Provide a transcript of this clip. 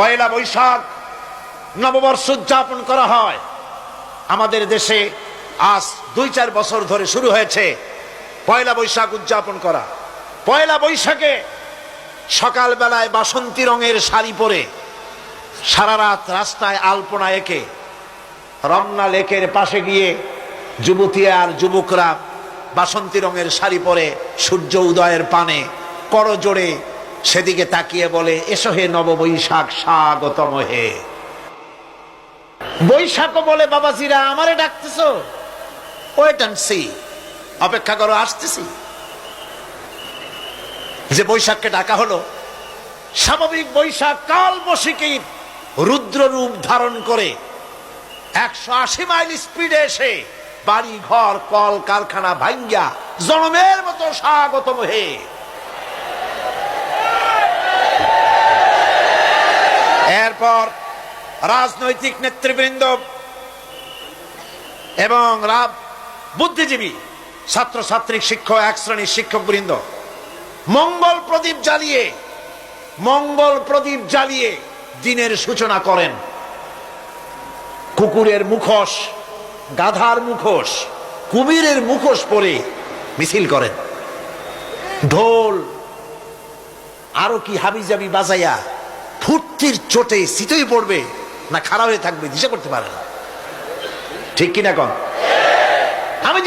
পয়লা বৈশাখ নববর্ষ উদযাপন করা হয়। আমাদের দেশে আজ দুই চার বছর ধরে শুরু হয়েছে পয়লা বৈশাখ উদযাপন করা। পয়লা বৈশাখে সকালবেলায় বাসন্তী রঙের শাড়ি পরে সারা রাত রাস্তায় আলপনা এঁকে রমনা লেকের পাশে গিয়ে যুবতী আর যুবকরা বাসন্তী রঙের শাড়ি পরে সূর্য উদয়ের পানে করো জোড়ে সেদিকে তাকিয়ে বলে, এসো হে নববৈশাখ, স্বাগতম হে। বৈশাখ বলে, বাবাজিরা, আমারে ডাকতেছো? ওয়েট অ্যান্ড সি, অপেক্ষা করো, আসতেছি। যে বৈশাখকে ডাকা হলো, স্বাভাবিক বৈশাখ কাল রুদ্র রূপ ধারণ করে একশো আশি মাইল স্পিডে এসে বাড়ি ঘর কল, কারখানা ভাঙ্গা জনমের মতো স্বাগতম হে। এরপর রাজনৈতিক নেতৃবৃন্দ এবং বুদ্ধিজীবী, ছাত্রছাত্রী, শিক্ষক, এক শ্রেণির শিক্ষক বৃন্দ মঙ্গল প্রদীপ জ্বালিয়ে, মঙ্গল প্রদীপ জ্বালিয়ে দিনের সূচনা করেন। কুকুরের মুখোশ, গাধার মুখোশ, কুমিরের মুখোশ পরে মিছিল করেন। ঢোল, আরও কি হাবিজাবি বাজাইয়া ফুর্তির চোটে স্থিতই পড়বে না খারাপ হয়ে থাকবে দিশা করতে পারে না। ঠিক কিনা আমি